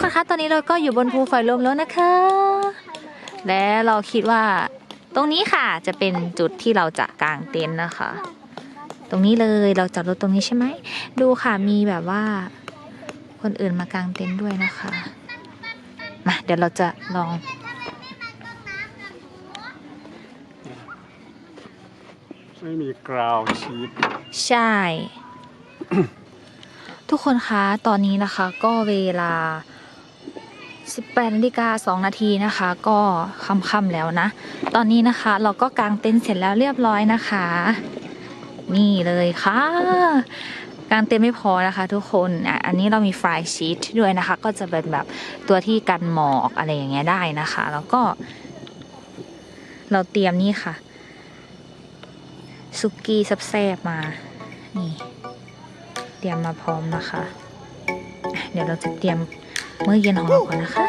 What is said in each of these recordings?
คนคะตอนนี้เราก็อยู่บนภูฝอยลมแล้วนะคะ และเราคิดว่าตรงนี้ค่ะจะเป็นจุดที่เราจะกางเต็นท์นะคะ ตรงนี้เลยเราจอดรถตรงนี้ใช่ไหมดูค่ะมีแบบว่า คนอื่นมากางเต็นท์ด้วยนะคะมาเดี๋ยวเราจะลองไม่มีกราวชีตใช่ ทุกคนคะ ตอนนี้นะคะ ก็เวลา 18นาฬิกา2นาทีนะคะ ก็ค่ำๆแล้วนะ ตอนนี้นะคะเราก็กางเต็นท์เสร็จแล้วเรียบร้อยนะคะ นี่เลยค่ะ กางเต็นท์ไม่พอนะคะทุกคนอันนี้เรามีฟลายชีตด้วยนะคะ ก็จะเป็นแบบตัวที่กันหมอกอะไรอย่างเงี้ยได้นะคะ แล้วก็ เราเตรียมนี่ค่ะซุกี้แซ่บๆมา นี่ เตรียมมาพร้อมนะคะ เดี๋ยวเราจะเตรียม มื้อเย็นของเราก่อนนะคะ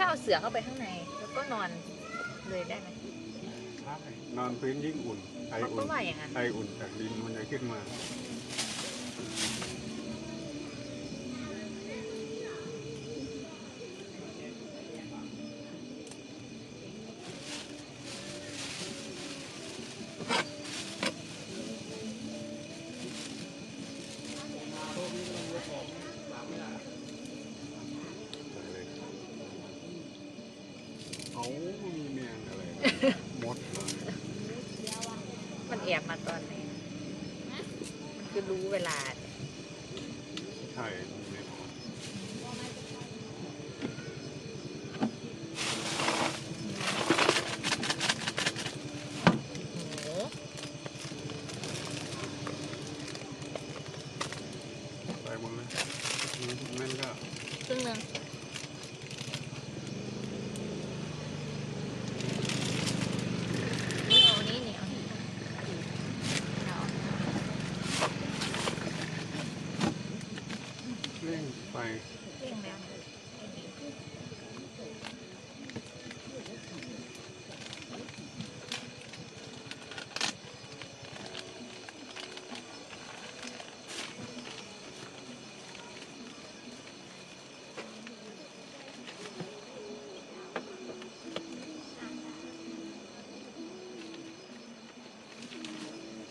ถ้าเอาเสือเข้าไปข้างใน แล้วก็นอนเลยได้ไหมนอนพื้นยิ่งอุ่นไอเขาอุ่ก็นว่าอย่างนั้นไออุ่นจากดินมันจะขึ้นมา เอามีแมงอะไรมดเหรอมันแอบมาตอนไหนมันคือรู้เวลา ใช่มีแมง โอ้ ไปหมดเลยนั่นก็ ครึ่งหนึงนี่เอานี้นี่เอานี้เอา เร่งไป เร่งแล้ว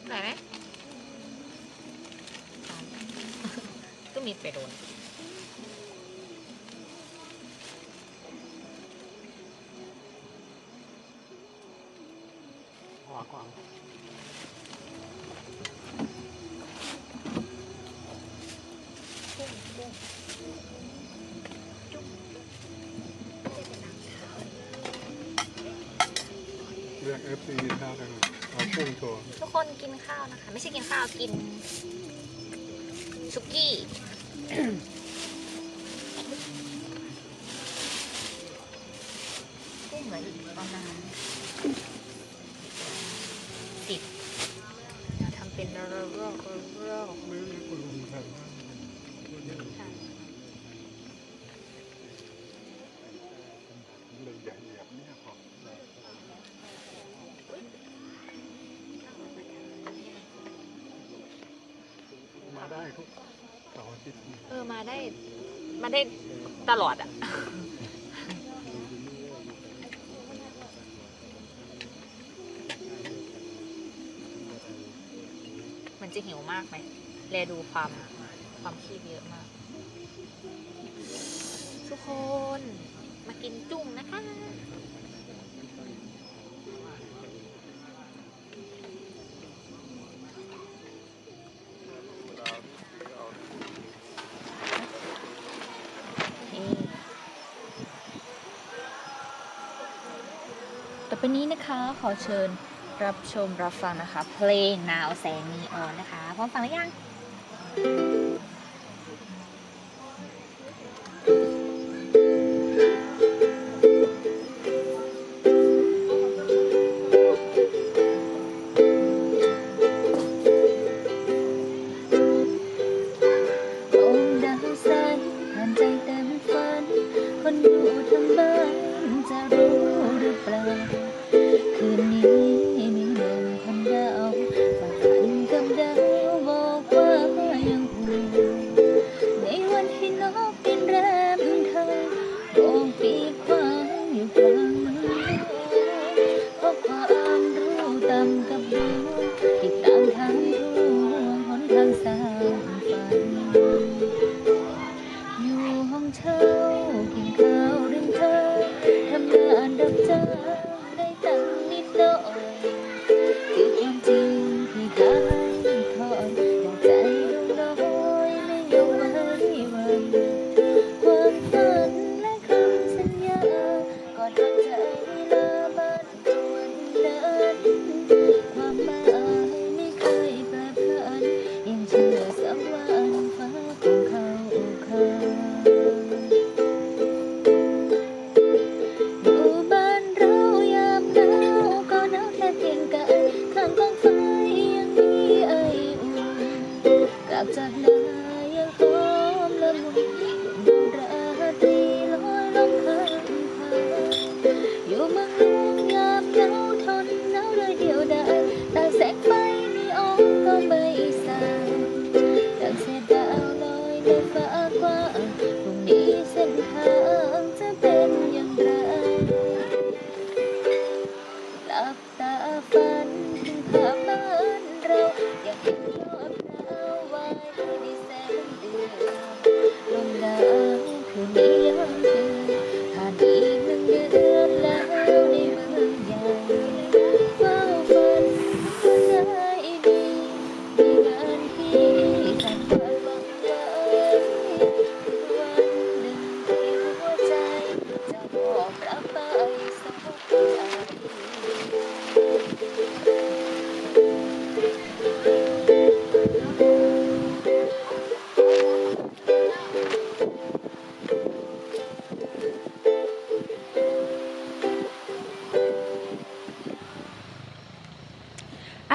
ไหนไหม ก็มีไปโดนขวากวางเลือก FC ข้าวกันเอากุ้งโชว์ทุกคนกินข้าวนะคะ ไม่ใช่กินข้าวกินสุกี้ กุ้งเหลืออีกประมาณสิบทำเป็นรอบรอบไม่เรียกคุณลุงแทนว่าๆเลยอย่าเหยียบเนี่ยพอยังได้ทุก เออมาได้ มาได้ตลอดอะ มันจะหิวมากไหมแลดูความความขี้เยอะมาก ทุกคนมากินจุ้งนะคะ ขอเชิญรับชมรับฟังนะคะ เพลงนาวแสงนีออนนะคะพร้อมฟังหรือยัง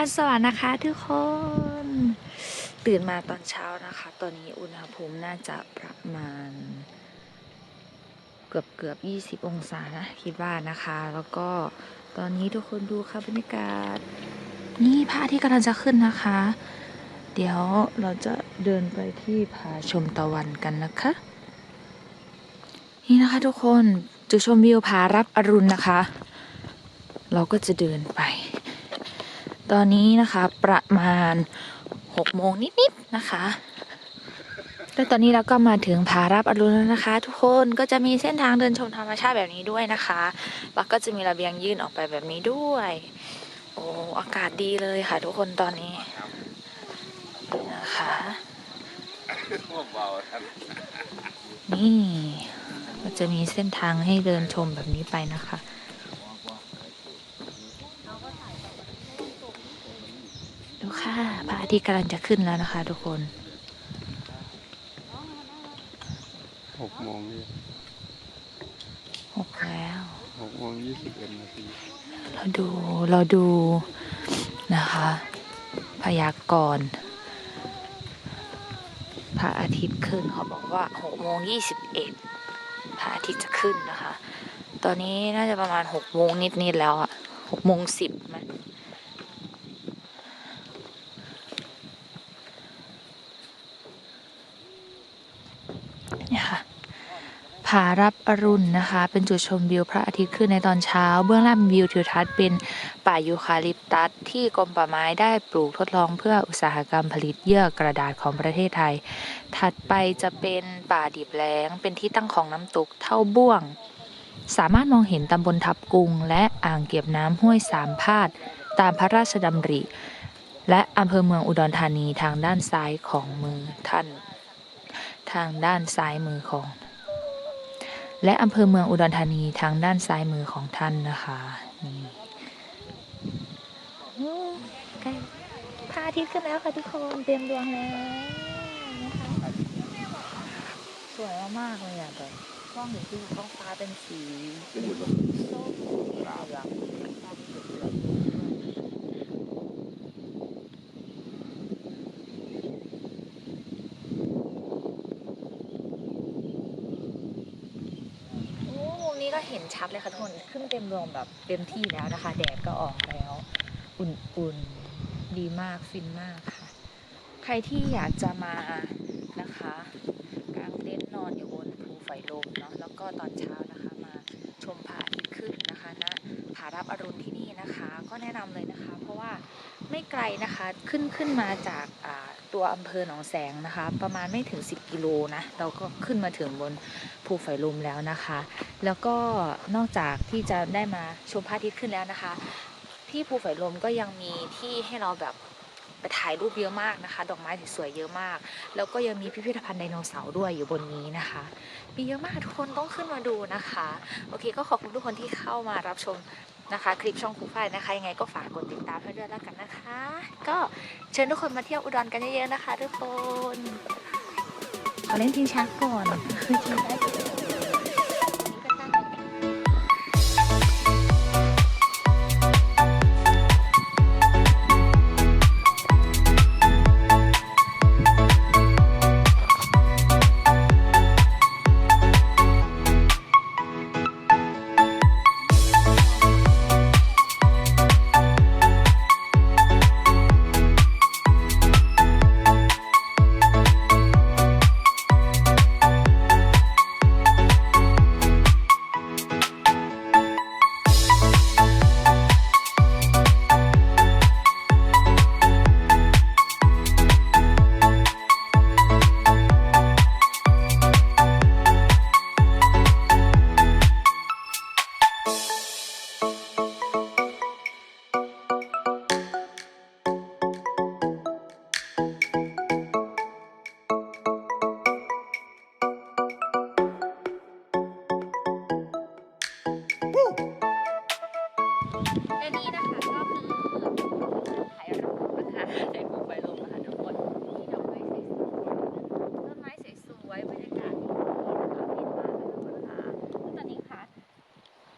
อันสวัสดีนะคะทุกคน ตื่นมาตอนเช้านะคะ ตอนนี้อุณหภูมิน่าจะประมาณ เกือบเกือบยี่สิบองศานะ คิดว่านะคะ แล้วก็ตอนนี้ทุกคนดูค่ะบรรยากาศ นี่พระที่กำลังจะขึ้นนะคะ เดี๋ยวเราจะเดินไปที่ผาชมตะวันกันนะคะ นี่นะคะทุกคนจุดชมวิวผารับอรุณนะคะ เราก็จะเดินไป ตอนนี้นะคะประมาณหกโมงนิดๆนะคะ แล้วตอนนี้เราก็มาถึงผารับอรุณแล้วนะคะ ทุกคนก็จะมีเส้นทางเดินชมธรรมชาติแบบนี้ด้วยนะคะ แล้วก็จะมีระเบียงยื่นออกไปแบบนี้ด้วย โอ้อากาศดีเลยค่ะ ทุกคนตอนนี้นะคะนี่ก็จะมีเส้นทางให้เดินชมแบบนี้ไปนะคะ ดู ค่ะพระอาทิตย์กำลังจะขึ้นแล้วนะคะ ทุกคนหกโมงนี่หกแล้วหกโมงยี่สิบเอ็ดนาทีเราดูเราดูนะคะ พยากรณ์พระอาทิตย์ขึ้นเขาบอกว่าหกโมงยี่สิบเอ็ดพระอาทิตย์จะขึ้นนะคะ ตอนนี้น่าจะประมาณหกโมงนิดๆแล้วอะหกโมงสิบไหมารับอรุณนะคะ เป็นจุดชมวิวพระอาทิตย์ขึ้นในตอนเช้า เบื้องล่างวิวทิวทัศน์เป็นป่ายูคาลิปตัสที่กรมป่าไม้ได้ปลูกทดลองเพื่ออุตสาหกรรมผลิตเยื่อกระดาษของประเทศไทย ถัดไปจะเป็นป่าดิบแล้ง เป็นที่ตั้งของน้ำตกเท่าบ้วง สามารถมองเห็นตำบลทับกุง และอ่างเก็บน้ำห้วยสามพาด ตามพระราชดำริ และอำเภอเมืองอุดรธานีทางด้านซ้ายของมือท่าน ทางด้านซ้ายมือของ และอำเภอเมืองอุดรธานีทางด้านซ้ายมือของท่านนะคะนี่โอ้ใกล้พระอาทิตย์ขึ้นแล้วค่ะทุกคนเตรียมดวงแล้วนะคะสวยมากๆเลยอะแบบกล้องเห็นที่ท้องฟ้าเป็นสีส้มสีเหลืองฟ้าเป็นสีเหลืองโอ้มุมนี้ก็เห็นชัดเลยค่ะทุกคนขึ้นเต็มดวงแบบเต็มที่แล้วนะคะ แดดก็ออกแล้ว อุ่นๆ ดีมากฟินมากค่ะ ใครที่อยากจะมานะคะกางเต็นท์นอนอยู่บนภูไฟลมเนาะแล้วก็ตอนเช้านะคะมาชมพระอาทิตย์ขึ้นนะคะณผารับอรุณที่นี่นะคะ ก็แนะนำเลยนะคะ เพราะว่าไม่ไกลนะคะขึ้นขึ้นมาจากอ่า ตัวอำเภอหนองแสงนะคะ ประมาณไม่ถึง 10 กิโลนะ เราก็ขึ้นมาถึงบนภูไฟลมแล้วนะคะ แล้วก็นอกจากที่จะได้มาชมพระอาทิตย์ขึ้นแล้วนะคะ ที่ภูฝายลมก็ยังมีที่ให้เราแบบไปถ่ายรูปเยอะมากนะคะ ดอกไม้สวยๆเยอะมาก แล้วก็ยังมีพิพิธภัณฑ์ไดโนเสาร์ด้วยอยู่บนนี้นะคะ มีเยอะมากทุกคนต้องขึ้นมาดูนะคะ โอเค ก็ขอบคุณทุกคนที่เข้ามารับชม นะคะ คลิปช่องครูฝ้ายนะคะ ยังไงก็ฝากกดติดตามให้ด้วยแล้วกันนะคะ ก็เชิญทุกคนมาเที่ยวอุดรกันเยอะๆนะคะ ทุกคนขอเล่นทิ้งช้างก่อน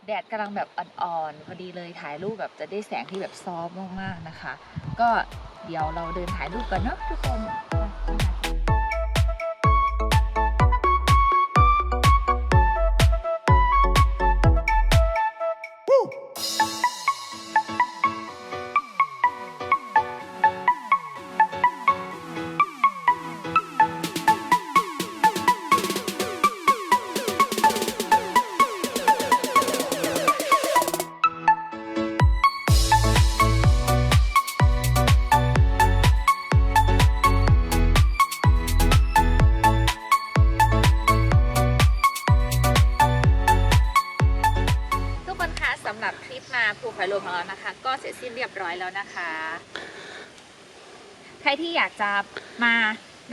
แดดกำลังแบบอ่อนๆพอดีเลยถ่ายรูปแบบจะได้แสงที่แบบซอฟมากๆนะคะ ก็เดี๋ยวเราเดินถ่ายรูปกันเนาะทุกคน คลิปมาภูไฟลมของเรานะคะ ก็เสร็จสิ้นเรียบร้อยแล้วนะคะ ใครที่อยากจะมา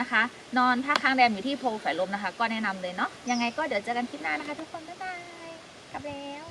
นะคะ นอนพักค้างแรมอยู่ที่ภูไฟลมนะคะ ก็แนะนำเลยเนาะยังไงก็เดี๋ยวเจอกันคลิปหน้านะคะ ทุกคนบ๊ายบายกลับแล้ว